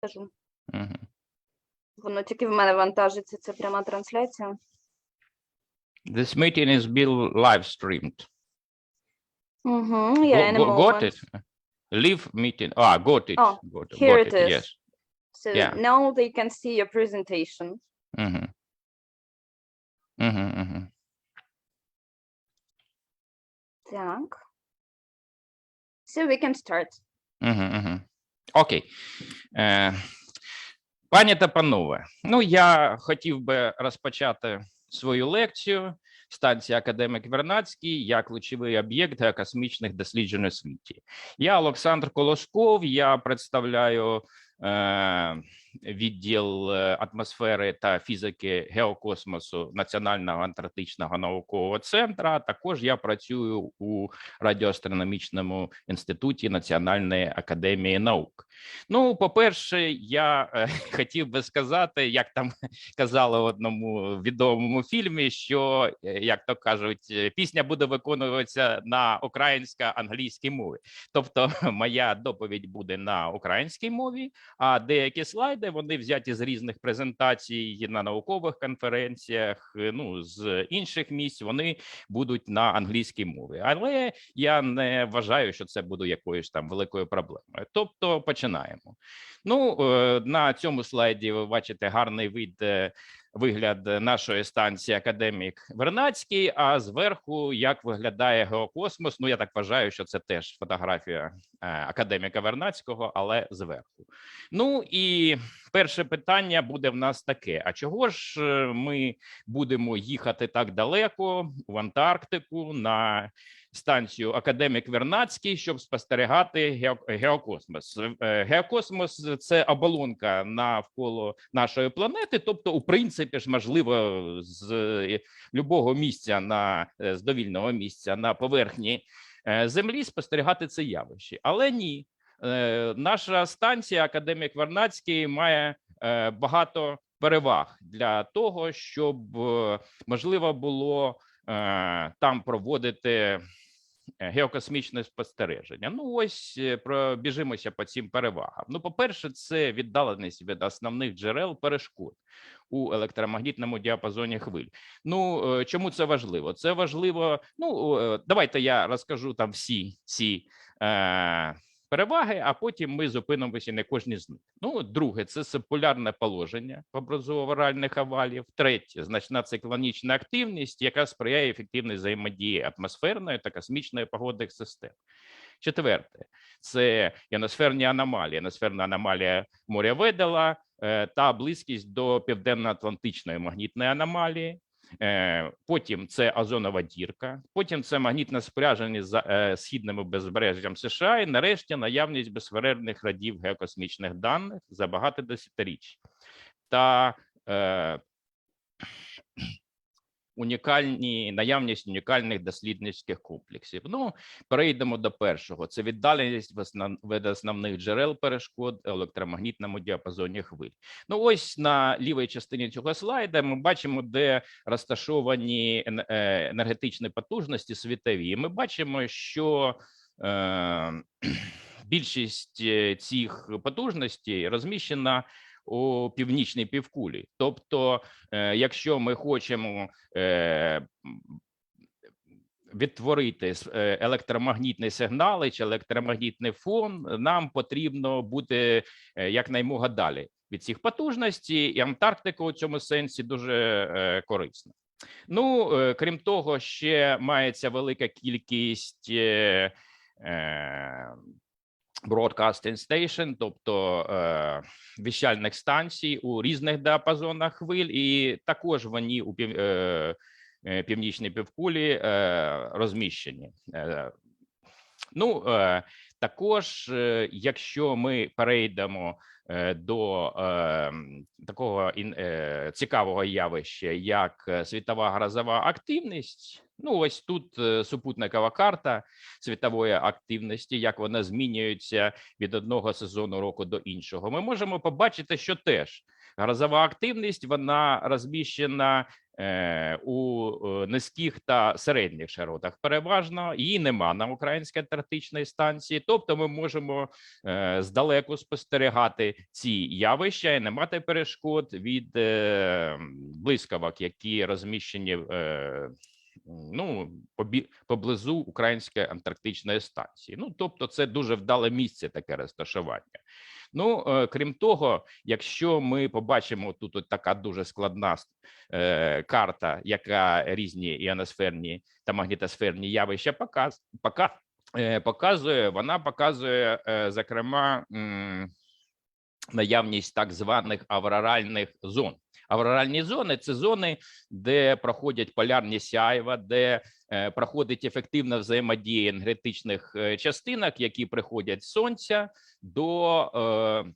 Кажу. Угу. Воно тільки в мене вантажиться, це пряма трансляція. This meeting is being live streamed. Угу, Go- yeah, in a go- got moment. it? Live meeting. Ah, got it. Oh, got, here got it is. Yes. So Yeah. now they can see your presentation. Угу. Угу, угу. Так. So we can start. Угу, угу. Окей. Е, пані та панове, ну я хотів би розпочати свою лекцію. Станція Академік Вернацький як ключовий об'єкт геокосмічних досліджень у світі. Я Олександр Колосков. Я представляю е, відділ е, атмосфери та фізики геокосмосу Національного антарктичного наукового центру. Також я працюю у радіоастрономічному інституті Національної академії наук. Ну, по-перше, я е, хотів би сказати, як там казали в одному відомому фільмі, що е, як то кажуть, пісня буде виконуватися на українсько-англійській мові. Тобто, моя доповідь буде на українській мові, а деякі слайди вони взяті з різних презентацій на наукових конференціях, е, ну з інших місць. Вони будуть на англійській мові. Але я не вважаю, що це буде якоюсь там великою проблемою. Тобто, починаємо. Ну е, на цьому слайді ви бачите гарний вид. Вигляд нашої станції академік Вернацький. А зверху як виглядає геокосмос? Ну я так вважаю, що це теж фотографія е, академіка Вернацького, але зверху. Ну і перше питання буде в нас таке: а чого ж е, ми будемо їхати так далеко в Антарктику на станцію Академік Вернадський, щоб спостерігати геокосмос? Е, Геокосмос це оболонка навколо нашої планети, тобто, у принципі ж можливо з е, любого місця на е, з довільного місця на поверхні Землі спостерігати це явище, але ні. Наша станція Академік Вернадський має багато переваг для того, щоб можливо було там проводити геокосмічне спостереження. Ну ось е, пробіжимося по цим перевагам. Ну, по-перше, це віддаленість від основних джерел перешкод у електромагнітному діапазоні хвиль. Ну е, чому це важливо? Це важливо. Ну е, давайте я розкажу там всі ці. Е, Переваги, а потім ми зупинимося на кожній з них. Ну, друге, це сепулярне положення образово-варальних овалів. Третє значна циклонічна активність, яка сприяє ефективній взаємодії атмосферної та космічної погодних систем. Четверте, це іоносферні аномалії, іоносферна аномалія моря Ведела е, та близькість до південно-атлантичної магнітної аномалії. Е, Потім це озонова дірка, потім це магнітне спряженість з е, східним безбережжям США, і нарешті наявність безперервних радів геокосмічних даних за багато десятиріч та е, унікальні наявність унікальних дослідницьких комплексів. Ну, перейдемо до першого: це віддаленість від основних джерел перешкод електромагнітному діапазоні хвиль. Ну, ось на лівій частині цього слайда ми бачимо, де розташовані е, енергетичні потужності світові. Ми бачимо, що е, більшість е, цих потужностей розміщена у північній півкулі. Тобто, е, якщо ми хочемо е, відтворити е, електромагнітні сигнали чи електромагнітний фон, нам потрібно бути якнаймога далі від цих потужностей, і Антарктика у цьому сенсі дуже корисна. Ну, крім того, ще мається велика кількість broadcasting station, тобто е, віщальних станцій у різних діапазонах хвиль, і також вони у пів, е, е, північній півкулі е, розміщені. Е, ну, е, також, е, якщо ми перейдемо е, до е, такого ін- е, цікавого явища, як е, світова грозова активність, ну ось тут е, супутникова карта світової активності, як вона змінюється від одного сезону року до іншого. Ми можемо побачити, що теж грозова активність вона розміщена е, у е, низьких та середніх широтах. Переважно її нема на українській антарктичній станції. Тобто, ми можемо здалеку спостерігати ці явища і не мати перешкод від блискавок, які розміщені. Ну, побі- поблизу української антарктичної станції. Ну, тобто, це дуже вдале місце таке розташування. Ну, е, крім того, якщо ми побачимо тут от така дуже складна е, карта, яка різні іоносферні та магнітосферні явища показ, пока, е, показує, вона показує, е, зокрема, наявність так званих авроральних зон. Авроральні зони це зони, де проходять полярні сяйва, де е, проходить ефективна взаємодія енергетичних е, частинок, які приходять з сонця до е,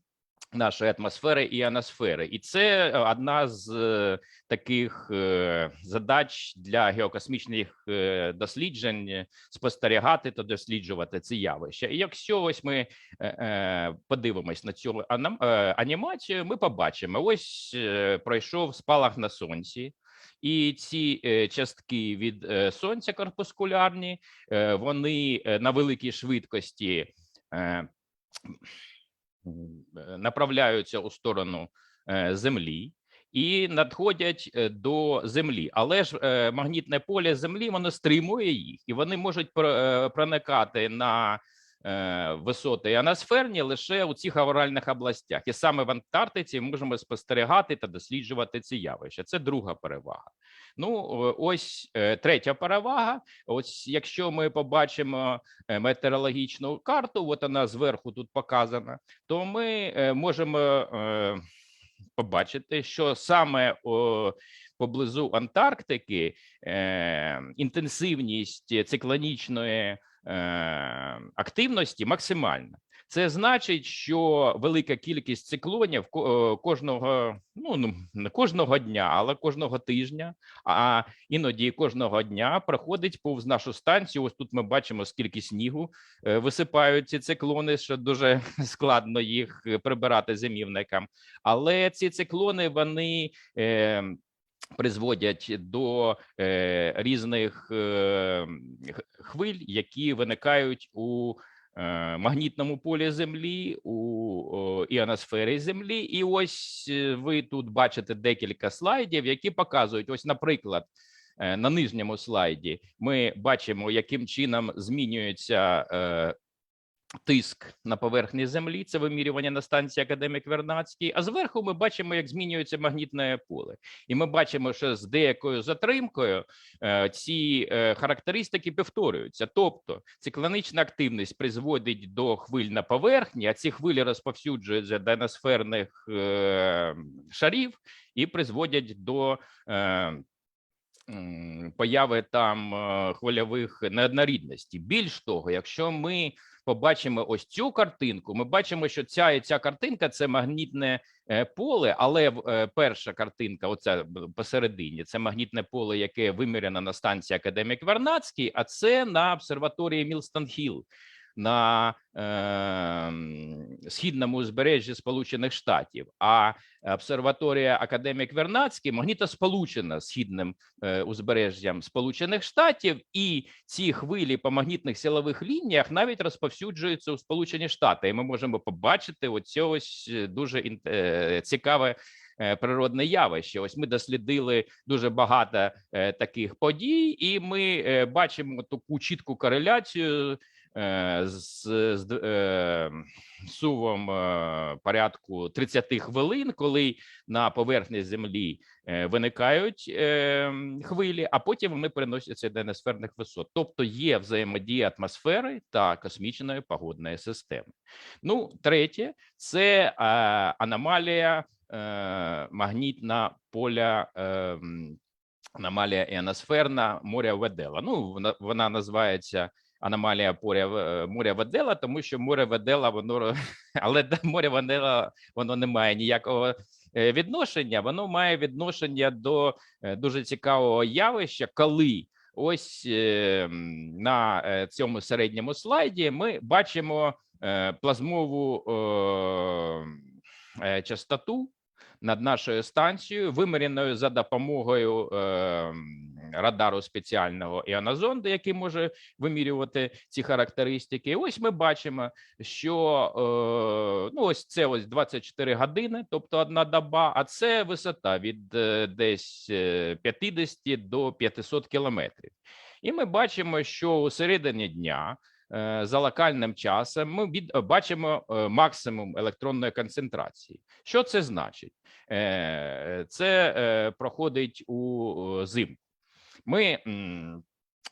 нашої атмосфери і іоносфери. І це е, одна з е, таких е, задач для геокосмічних досліджень спостерігати та досліджувати ці явища. І якщо ось ми подивимось на цю анімацію, ми побачимо: ось пройшов спалах на сонці. І ці частки від сонця корпускулярні, вони на великій швидкості направляються у сторону е, Землі і надходять е, до Землі. Але ж е, магнітне поле Землі воно стримує їх, і вони можуть е, проникати на висоти іоносферні лише у цих авральних областях. І саме в Антарктиці ми можемо спостерігати та досліджувати ці явища. Це друга перевага. Ну, ось е, третя перевага. Ось якщо ми побачимо е, метеорологічну карту, от вона зверху тут показана, то ми е, можемо побачити, що саме поблизу Антарктики інтенсивність циклонічної активності максимальна. Це значить, що велика кількість циклонів е, кожного, ну ну, не кожного дня, але кожного тижня, а іноді кожного дня проходить повз нашу станцію. Ось тут ми бачимо, скільки снігу е, висипають ці циклони, що дуже складно їх е, прибирати зимівникам. Але ці циклони вони. Призводять до е, різних е, хвиль, які виникають у магнітному полі Землі, у іоносфері Землі. І ось е, ви тут бачите декілька слайдів, які показують, ось, наприклад, е, на нижньому слайді ми бачимо, яким чином змінюється е, тиск на поверхні землі. Це вимірювання на станції Академік Вернадський. А зверху ми бачимо, як змінюється магнітне поле, і ми бачимо, що з деякою затримкою е, ці е, характеристики повторюються. Тобто циклонічна активність призводить до хвиль на поверхні, а ці хвилі розповсюджуються до атмосферних е, шарів і призводять до появи там е, хвильових неоднорідностей. Більш того, якщо ми побачимо ось цю картинку, ми бачимо, що ця і ця картинка це магнітне е, поле, але е, перша картинка, оця посередині, це магнітне поле, яке виміряно на станції Академік Вернадський, а це на обсерваторії Мілстон Хілл на е, східному узбережжі Сполучених Штатів. А обсерваторія Академік Вернадський магнітосполучена з східним е, узбережжям Сполучених Штатів, і ці хвилі по магнітних силових лініях навіть розповсюджуються у Сполучені Штати. І ми можемо побачити оце ось е, дуже е, цікаве. е, Природне явище. Ось ми дослідили дуже багато е, таких подій, і ми бачимо таку чітку кореляцію з, з е, сувом е, порядку 30 хвилин, коли на поверхні землі е, виникають е, хвилі, а потім вони переносяться до несферних висот. Тобто є взаємодія атмосфери та космічної погодної системи. Ну, третє, це е, аномалія е, магнітна поля. Е, Аномалія іоносферна моря Ведела. Ну, вона, вона називається аномалія поря, В- моря Ведела, тому що море Ведела, воно але до моря Ведела воно не має ніякого е, відношення. Воно має відношення до е, дуже цікавого явища, коли ось е, на е, цьому середньому слайді ми бачимо е, плазмову е, е, частоту. над нашою станцією, виміряною за допомогою е, радару спеціального іонозонди, який може вимірювати ці характеристики. І ось ми бачимо, що е, ну ось це ось 24 години, тобто одна доба, а це висота від е, десь е, 50 до 500 кілометрів. І ми бачимо, що у середині дня е, за локальним часом ми від, бачимо е, максимум електронної концентрації. Що це значить? Е, Це е, проходить у е, зиму. Ми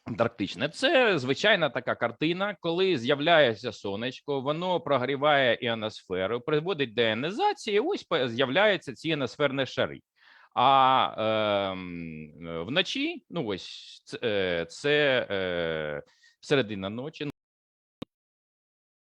Антарктичне це звичайна така картина, коли з'являється сонечко, воно прогріває іоносферу, приводить до іонізації. Ось з'являються ці іоносферні шари. А е, вночі, ну ось е, це е, середина ночі.